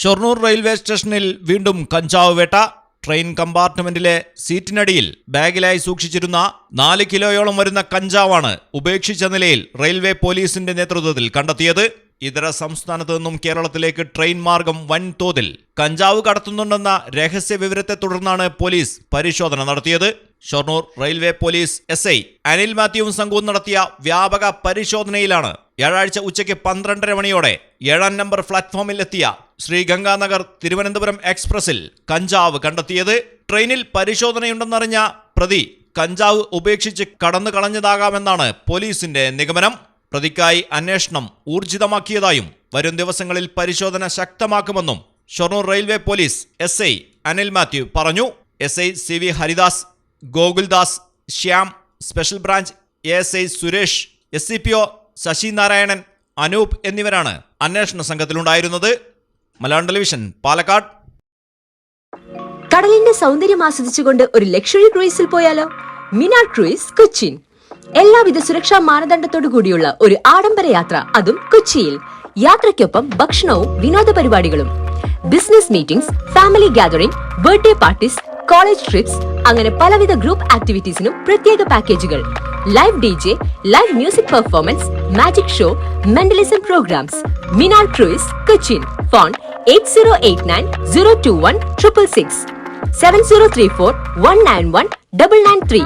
Shoranur railway സ്റ്റേഷനിൽ വീണ്ടും കഞ്ചാവ് വേട്ട. ട്രെയിൻ കമ്പാർട്ട്മെന്റിലെ സീറ്റിനടിയിൽ ബാഗിലായി സൂക്ഷിച്ചിരുന്ന നാല് കിലോയോളം വരുന്ന കഞ്ചാവാണ് ഉപേക്ഷിച്ച നിലയിൽ റെയിൽവേ പോലീസിന്റെ നേതൃത്വത്തിൽ കണ്ടെത്തിയത്. ഇതര സംസ്ഥാനത്തു നിന്നും കേരളത്തിലേക്ക് ട്രെയിൻ മാർഗം വൻതോതിൽ കഞ്ചാവ് കടത്തുന്നുണ്ടെന്ന രഹസ്യ വിവരത്തെ തുടർന്നാണ് പോലീസ് പരിശോധന നടത്തിയത്. Shoranur railway police SI Anil മാത്യുവും സംഘവും നടത്തിയ വ്യാപക പരിശോധനയിലാണ് വ്യാഴാഴ്ച ഉച്ചയ്ക്ക് പന്ത്രണ്ടര മണിയോടെ ഏഴാം നമ്പർ പ്ലാറ്റ്ഫോമിൽ എത്തിയ ശ്രീ ഗംഗാനഗർ തിരുവനന്തപുരം എക്സ്പ്രസിൽ കഞ്ചാവ് കണ്ടെത്തിയത്. ട്രെയിനിൽ പരിശോധനയുണ്ടെന്നറിഞ്ഞ പ്രതി കഞ്ചാവ് ഉപേക്ഷിച്ച് കടന്നു കളഞ്ഞതാകാമെന്നാണ് പോലീസിന്റെ നിഗമനം. പ്രതിക്കായി അന്വേഷണം ഊർജിതമാക്കിയതായും വരും ദിവസങ്ങളിൽ പരിശോധന ശക്തമാക്കുമെന്നും Shoranur railway police S I Anil Mathew പറഞ്ഞു. S I C V Haridas Gokuldas Shyam special branch A S I Suresh S C P O Sasi Narayanan Anoop എന്നിവരാണ് അന്വേഷണ സംഘത്തിലുണ്ടായിരുന്നത്. മലയാളം ടെലിവിഷൻ പാലക്കാട്. കടലിന്റെ സൗന്ദര്യം ആസ്വദിച്ചുകൊണ്ട് ഒരു ലക്ഷറി ക്രൂയിസിൽ പോയാലോ? മിനാ ക്രൂയിസ് കൊച്ചിൻ എല്ലാവിധ സുരക്ഷാ മാനദണ്ഡത്തോടു കൂടിയുള്ള ഒരു ആഡംബര യാത്ര അതും കൊച്ചിയിൽ. യാത്രയ്ക്കൊപ്പം ഭക്ഷണവും വിനോദ പരിപാടികളും. Business meetings family gathering birthday parties college trips അങ്ങനെ പലവിധ ഗ്രൂപ്പ് ആക്ടിവിറ്റീസിനും പ്രത്യേക പാക്കേജുകൾ. Live D J live music performance magic show, Mendelism programs, Minar Cruise, Kuchin, Phone 8089 021 666 7034 191 993.